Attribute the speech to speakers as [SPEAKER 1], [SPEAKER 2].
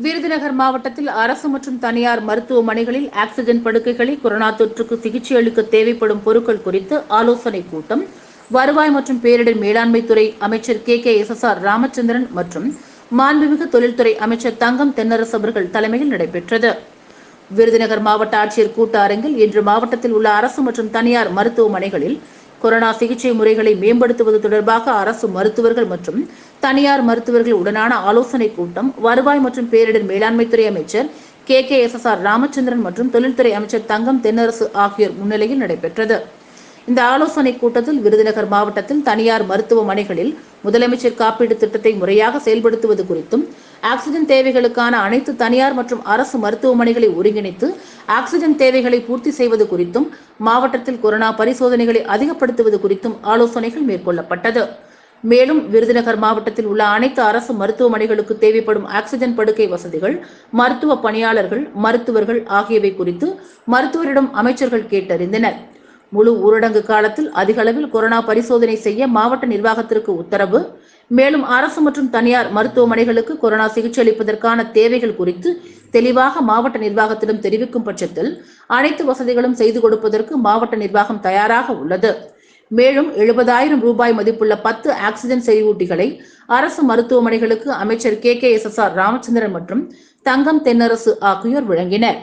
[SPEAKER 1] விருதுநகர் மாவட்டத்தில் அரசு மற்றும் தனியார் மருத்துவமனைகளில் ஆக்சிஜன் படுக்கைகளை கொரோனா தொற்றுக்கு சிகிச்சை அளிக்க தேவைப்படும் பொருட்கள் குறித்து ஆலோசனைக் கூட்டம். வருவாய் மற்றும் பேரிடர் மேலாண்மை துறை அமைச்சர் K. K. S. S. R. Ramachandran மற்றும் மாண்புமிகு தொழில்துறை அமைச்சர் தங்கம் தென்னரசு அவர்கள் தலைமையில் நடைபெற்றது. விருதுநகர் மாவட்ட ஆட்சியர் கூட்ட அரங்கில் இன்று மாவட்டத்தில் உள்ள அரசு மற்றும் தனியார் மருத்துவமனைகளில் கொரோனா சிகிச்சை முறைகளை மேம்படுத்துவது தொடர்பாக அரசு மருத்துவர்கள் மற்றும் தனியார் மருத்துவர்கள் உடனான ஆலோசனைக் கூட்டம் வருவாய் மற்றும் பேரிடர் மேலாண்மைத்துறை அமைச்சர் K. K. S. S. R. Ramachandran மற்றும் தொழில்துறை அமைச்சர் தங்கம் தென்னரசு ஆகியோர் முன்னிலையில் நடைபெற்றது. இந்த ஆலோசனைக் கூட்டத்தில் விருதுநகர் மாவட்டத்தில் தனியார் மருத்துவமனைகளில் முதலமைச்சர் காப்பீடு திட்டத்தை முறையாக செயல்படுத்துவது குறித்தும் ஆக்சிஜன் தேவைகளுக்கான அனைத்து தனியார் மற்றும் அரசு மருத்துவமனைகளை ஒருங்கிணைத்து ஆக்சிஜன் தேவைகளை பூர்த்தி செய்வது குறித்தும் மாவட்டத்தில் கொரோனா பரிசோதனைகளை அதிகப்படுத்துவது குறித்தும் ஆலோசனைகள் மேற்கொள்ளப்பட்டது. மேலும் விருதுநகர் மாவட்டத்தில் உள்ள அனைத்து அரசு மருத்துவமனைகளுக்கு தேவைப்படும் ஆக்சிஜன் படுக்கை வசதிகள் மருத்துவ பணியாளர்கள் மருத்துவர்கள் ஆகியவை குறித்து மருத்துவரிடம் அமைச்சர்கள் கேட்டறிந்தனர். முழு ஊரடங்கு காலத்தில் அதிக அளவில் கொரோனா பரிசோதனை செய்ய மாவட்ட நிர்வாகத்திற்கு உத்தரவு மேலும் அரசு மற்றும் தனியார் மருத்துவமனைகளுக்கு கொரோனா சிகிச்சை அளிப்பதற்கான தேவைகள் குறித்து தெளிவாக மாவட்ட நிர்வாகத்திடம் தெரிவிக்கும் பட்சத்தில் அனைத்து வசதிகளும் செய்து கொடுப்பதற்கு மாவட்ட நிர்வாகம் தயாராக உள்ளது. மேலும் எழுபதாயிரம் ரூபாய் மதிப்புள்ள பத்து ஆக்சிஜன் செறிவூட்டிகளை அரசு மருத்துவமனைகளுக்கு அமைச்சர் K K S S R Ramachandran மற்றும் தங்கம் தென்னரசு ஆகியோர் வழங்கினர்.